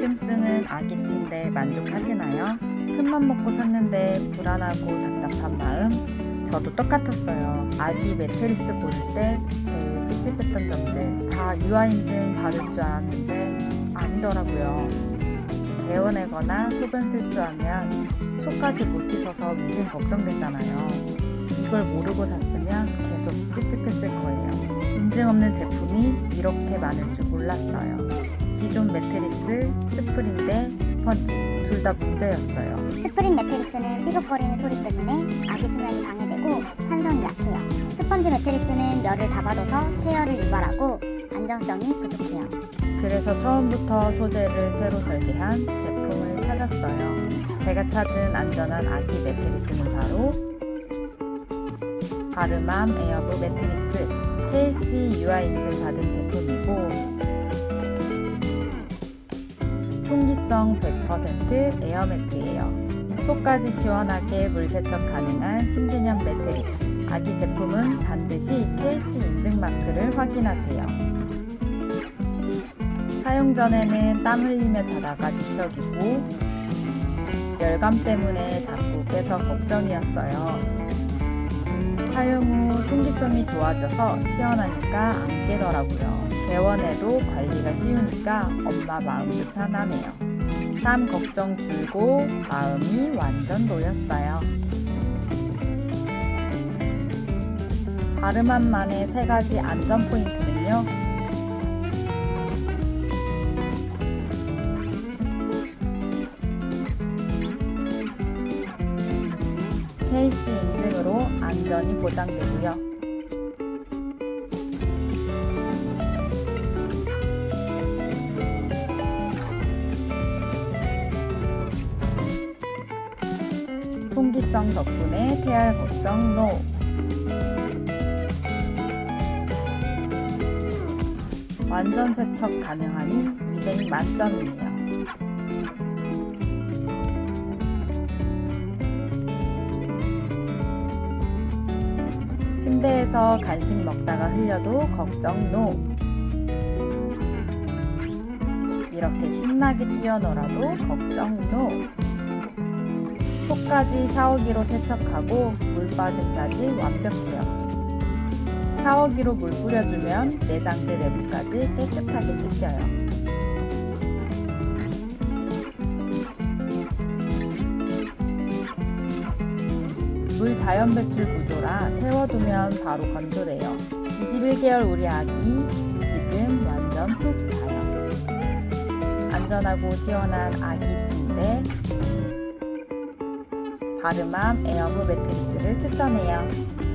지금 쓰는 아기 침대 만족하시나요? 틈만 먹고 샀는데 불안하고 답답한 마음 저도 똑같았어요. 아기 매트리스 고를 때 제일 찝찝했던 점들 다 유아 인증 받을 줄 알았는데 아니더라고요. 개워내거나 소변 실수하면 속까지 못 씻어서 위생 걱정되잖아요. 이걸 모르고 샀으면 계속 찝찝했을 거예요. 인증 없는 제품이 이렇게 많을 줄 몰랐어요. 기존 매트리스, 스프린데, 스펀지 둘다 문제였어요. 스프린 매트리스는 삐걱거리는 소리 때문에 아기 수면이 방해되고 탄성이 약해요. 스펀지 매트리스는 열을 잡아줘서 체열을 유발하고 안정성이 부족해요. 그래서 처음부터 소재를 새로 설계한 제품을 찾았어요. 제가 찾은 안전한 아기 매트리스는 바로 바르맘 에어브 매트리스 KC UI 인증 받은 제품이고 통기성 100% 에어매트예요. 속까지 시원하게 물 세척 가능한 신개념 매트리스. 아기 제품은 반드시 KC 인증 마크를 확인하세요. 사용 전에는 땀 흘리며 자다가 뒤척이고 열감 때문에 자꾸 깨서 걱정이었어요. 사용 후 통기성이 좋아져서 시원하니까 안 깨더라고요. 개원해도 관리가 쉬우니까 엄마 마음도 편하네요. 땀 걱정 줄고 마음이 완전 놓였어요. 바르만만의 세 가지 안전 포인트는요. 케이스 인증으로 안전이 보장되고요. 통기성 덕분에 태알 걱정 노. 완전 세척 가능하니 위생 만점이에요. 침대에서 간식 먹다가 흘려도 걱정 노. 이렇게 신나게 뛰어놀아도 걱정 노. 속까지 샤워기로 세척하고 물 빠짐까지 완벽해요. 샤워기로 물 뿌려주면 내장재 내부까지 깨끗하게 씻겨요. 물 자연 배출 구조라 세워두면 바로 건조돼요. 21개월 우리 아기 지금 완전 푹 자요. 안전하고 시원한 아기 침대 바르맘 에어무 매트리스를 추천해요.